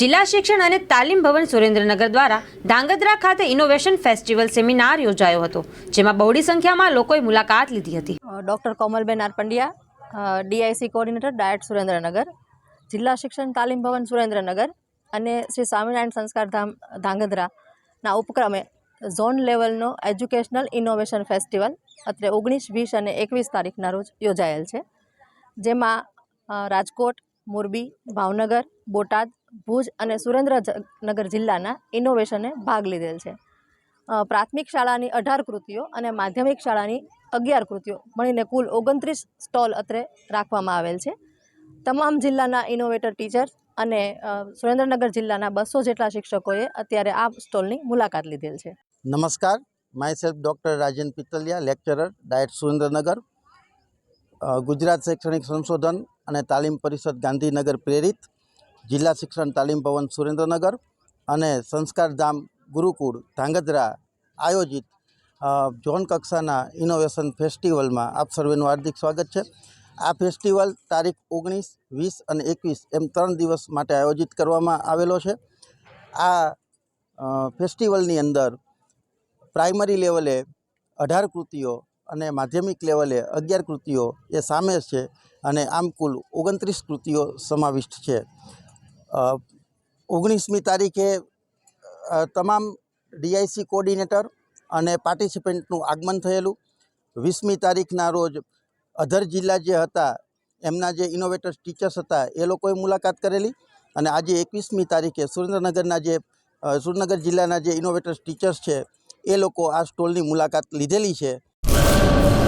જિલ્લા શિક્ષણ અને તાલીમ ભવન સુરેન્દ્રનગર દ્વારા ધાંગધ્રા ખાતે ઇનોવેશન ફેસ્ટિવલ સેમિનાર યોજાયો હતો, જેમાં બહોળી સંખ્યામાં લોકોએ મુલાકાત લીધી હતી. Doctor Komalben R Pandya DIC coordinator DIET Surendranagar, જિલ્લા શિક્ષણ તાલીમ ભવન સુરેન્દ્રનગર અને શ્રી સ્વામિનારાયણ સંસ્કાર ધામ ધાંગધ્રાના ઉપક્રમે ઝોન લેવલનો એજ્યુકેશનલ ઇનોવેશન ફેસ્ટિવલ અત્રે ઓગણીસ, વીસ અને એકવીસ તારીખના રોજ યોજાયેલ છે, જેમાં રાજકોટ મોરબી, ભાવનગર, બોટાદ, ભુજ અને સુરેન્દ્રનગર જિલ્લાના ઇનોવેશને ભાગ લીધેલ છે. પ્રાથમિક શાળાની અઢાર કૃતિઓ અને માધ્યમિક શાળાની અગિયાર કૃતિઓ મળીને કુલ ઓગણત્રીસ સ્ટોલ અત્રે રાખવામાં આવેલ છે. તમામ જિલ્લાના ઇનોવેટર ટીચર્સ અને સુરેન્દ્રનગર જિલ્લાના બસો જેટલા શિક્ષકોએ અત્યારે આ સ્ટોલની મુલાકાત લીધેલ છે. નમસ્કાર myself doctor Rajen Pittaliya lecturer DIET Surendranagar. Gujarat શૈક્ષણિક સંશોધન અને તાલીમ પરિષદ ગાંધીનગર પ્રેરિત, જિલ્લા શિક્ષણ તાલીમ ભવન સુરેન્દ્રનગર અને સંસ્કાર ધામ ગુરુકુળ ધાંગધ્રા આયોજિત ઝોન કક્ષાના ઇનોવેશન ફેસ્ટિવલમાં આપ સર્વેનું હાર્દિક સ્વાગત છે. આ ફેસ્ટિવલ તારીખ ઓગણીસ, વીસ અને એકવીસ એમ ત્રણ દિવસ માટે આયોજિત કરવામાં આવેલો છે. આ ફેસ્ટિવલની અંદર પ્રાઇમરી લેવલે અઢાર કૃતિઓ અને માધ્યમિક લેવલે અગિયાર કૃતિઓ એ સામે છે અને આમ કુલ ઓગણત્રીસ કૃતિઓ સમાવિષ્ટ છે. ઓગણીસમી તારીખે તમામ ડીઆઈસી કોર્ડિનેટર અને પાર્ટિસિપન્ટનું આગમન થયેલું. વીસમી તારીખના રોજ અધર જિલ્લા જે હતા, એમના જે ઇનોવેટર્સ ટીચર્સ હતા, એ લોકોએ મુલાકાત કરેલી અને આજે એકવીસમી તારીખે સુરેન્દ્રનગરના જે સુરેન્દ્રનગર જિલ્લાના જે ઇનોવેટર્સ ટીચર્સ છે, એ લોકો આ સ્ટોલની મુલાકાત લીધેલી છે. Let's go.